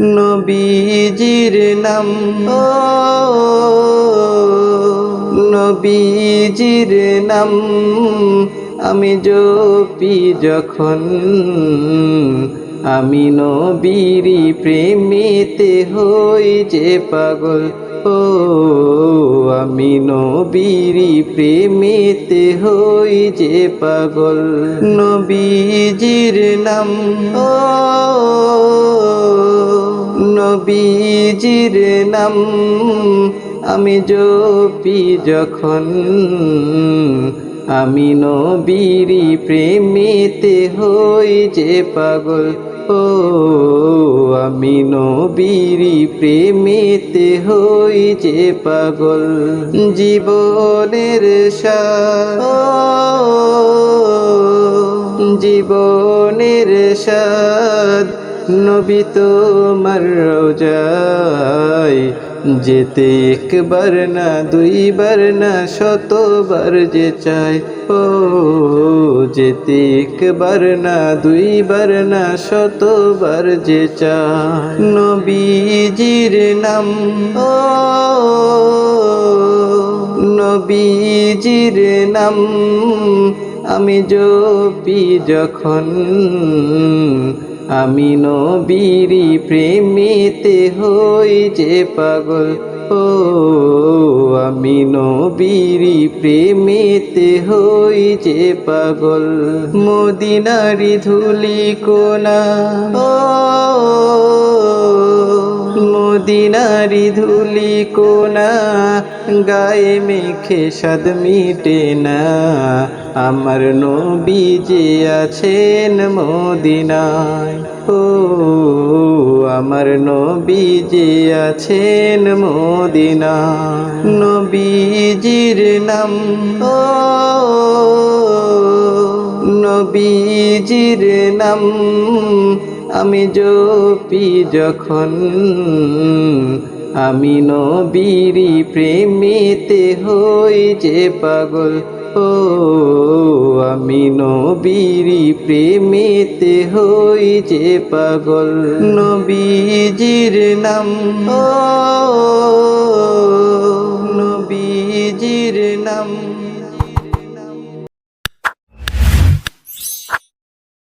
নবীজির নাম। ও, নবীজির নাম। আমি জপি যখন, আমি নবীরি প্রেমিতে হই যে পাগল। ও, আমি নবীরি প্রেমিতে হই যে পাগল। নবীজির নাম। ও নবীজির নাম, আমি জপি যখন, আমি নবীরি প্রেমিতে হই যে পাগল। ও, আমি নবীরি প্রেমিতে হই যে পাগল। জীবনের জীবনের সাদ নবী তোমার রোজায় যেতে একবার না, দুইবার না, শতবার যে চাই ও, যেতে একবার না, দুইবার না, শতবার যে চাই নবীজির নাম, ও, নবীজির নাম, আমি জপি যখন আমি নবীরি প্রেমিতে হই যে পাগল। ও, আমি নবীরি প্রেমিতে হই যে পাগল। মদিনারি ধুলি কোনা। ও মদিনারি ধুলি কোনা, গায়ে মেখে সাদ মিটে না। আমার নবী যে আছেন মদিনায়, ও আমার নবী যে আছেন মদিনায়। নবীজির নাম, ও নবীজির নাম আমি জপি যখন, আমি নবীরি প্রেমেতে হই যে পাগল। ও, আমি নবীরি প্রেমেতে হই যে পাগল। নবীজির নাম, ও, নবীজির নাম।